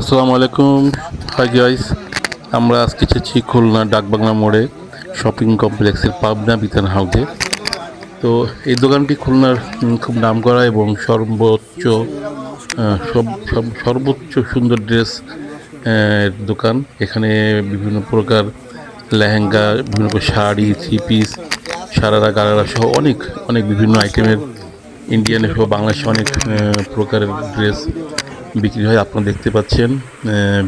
আসসালামু আলাইকুম। Hi guys আমরা আজকে এসেছি খুলনা ডাকবাংলা মোড়ে শপিং কমপ্লেক্সের পাবনা বিতান হাউসে। তো এই দোকানটি খুলনার খুব নামকরা এবং সর্বোচ্চ সব সর্বোচ্চ সুন্দর ড্রেস দোকান। এখানে বিভিন্ন প্রকার লেহেঙ্গা, বিভিন্ন শাড়ি থ্রি পিস সারারা, গারারা সহ অনেক অনেক বিভিন্ন আইটেমের ইন্ডিয়ান সহ বাংলাদেশে অনেক প্রকারের ড্রেস বিক্রি হয়, আপনারা দেখতে পাচ্ছেন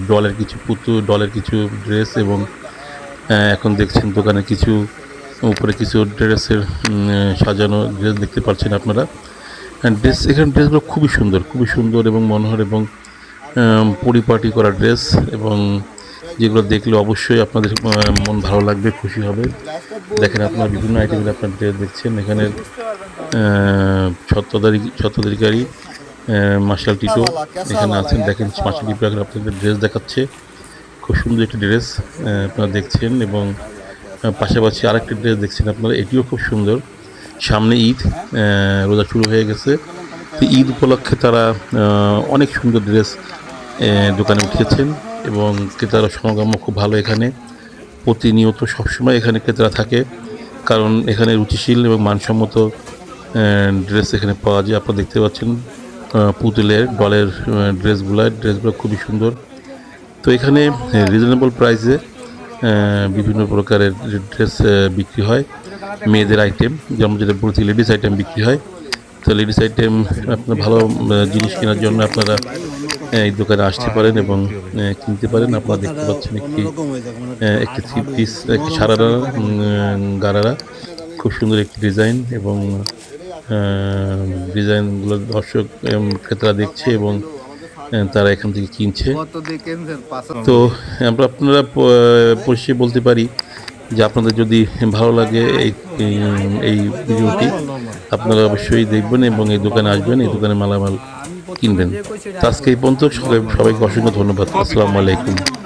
ডলের কিছু পুতুল, ডলের কিছু ড্রেস এবং এখন দেখছেন দোকানে কিছু, উপরে কিছু ড্রেসের সাজানো ড্রেস দেখতে পাচ্ছেন আপনারা। ড্রেস, এখানে ড্রেসগুলো খুবই সুন্দর খুবই সুন্দর এবং মনোহর এবং পরিপাটি করা ড্রেস এবং যেগুলো দেখলে অবশ্যই আপনাদের মন ভালো লাগবে, খুশি হবে। দেখেন আপনারা বিভিন্ন আইটেমের আপনার ড্রেস দেখছেন, এখানে ছত্রদারি ছত্রদারিকারী মার্শাল টিটো এখানে আছেন দেখেন মার্শাল টিটো এখন আপনাদের ড্রেস দেখাচ্ছে। খুব সুন্দর একটি ড্রেস আপনারা দেখছেন এবং পাশাপাশি আরেকটি ড্রেস দেখছেন আপনারা এটিও খুব সুন্দর। সামনে ঈদ রোজা শুরু হয়ে গেছে। তো ঈদ উপলক্ষে তারা অনেক সুন্দর ড্রেস দোকানে উঠিয়েছেন এবং ক্রেতারা সমাগম খুব ভালো এখানে। প্রতিনিয়ত সবসময় এখানে ক্রেতারা থাকে কারণ এখানে রুচিশীল এবং মানসম্মত ড্রেস এখানে পাওয়া যায়। আপনারা দেখতে পাচ্ছেন পুতুলের ডলের ড্রেসগুলো ড্রেসগুলো খুবই সুন্দর। তো এখানে রিজনেবল প্রাইসে বিভিন্ন প্রকারের ড্রেস বিক্রি হয়। মেয়েদের আইটেম যেমন যেটা বলছি লেডিস আইটেম বিক্রি হয়। তো লেডিস আইটেম আপনার ভালো জিনিস কেনার জন্য আপনারা এই দোকানে আসতে পারেন এবং কিনতে পারেন। আপনারা দেখতে পাচ্ছেন একটি একটি থ্রি পিস একটি সারারা গারারা। খুব সুন্দর একটি ডিজাইন এবং ডিজাইনগুলো দর্শক ক্রেতারা দেখছে এবং তারা এখান থেকে কিনছে। তো, আমরা আপনারা প- বলতে পারি যে আপনাদের যদি ভালো লাগে এই এই- ভিডিওটি, আপনারা অবশ্যই দেখবেন এবং এই দোকানে আসবেন, এই দোকানে মালামাল কিনবেন। আজকে এই পর্যন্ত সবাই সবাইকে অসংখ্য ধন্যবাদ। আসসালামু আলাইকুম।